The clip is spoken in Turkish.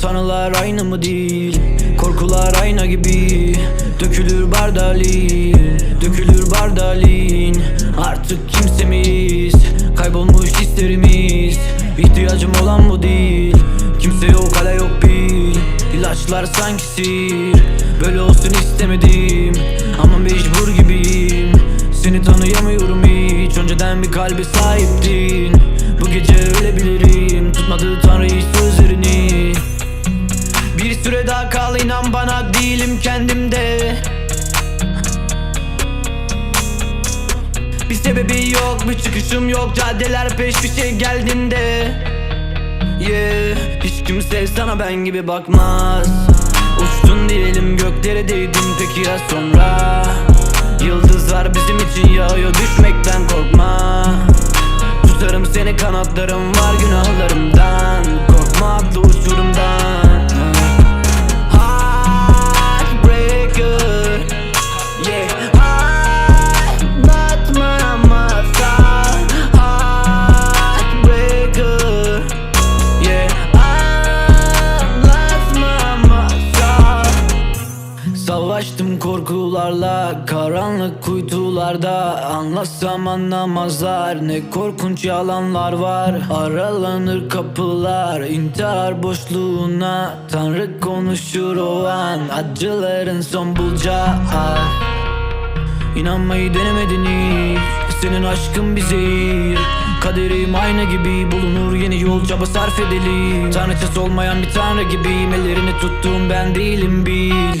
Sanılar aynı mı değil? Korkular ayna gibi. Dökülür bardalin Dökülür bardalin. Artık kimsemiz Kaybolmuş hislerimiz. İhtiyacım olan bu değil. Kimse yok hala yok bil. İlaçlar sanki sihir. Böyle olsun istemedim. Ama mecbur gibiyim. Seni tanıyamıyorum hiç. Önceden bir kalbe sahiptin değilim kendimde. Bir sebebi yok bir çıkışım yok. Caddeler peş peşe geldiğinde. Yeah Hiç kimse sana ben gibi bakmaz. Uçtun diyelim göklere değdin. Peki ya sonra? Yıldızlar bizim için yağıyor düşmekten korkma. Tutarım seni kanatlarım var günahlarımdan Savaştım korkularla Karanlık kuytularda. Anlatsam anlamazlar Ne korkunç yalanlar var. Aralanır kapılar intihar boşluğuna. Tanrı konuşur o an Acıların son bulacağı. İnanmayı denemedin hiç Senin aşkın bir zehir. Kaderim ayna gibi bulunur yeni yol çaba sarf edelim. Tanrıçası olmayan bir tanrı gibiyim Ellerini tuttuğum ben değilim bil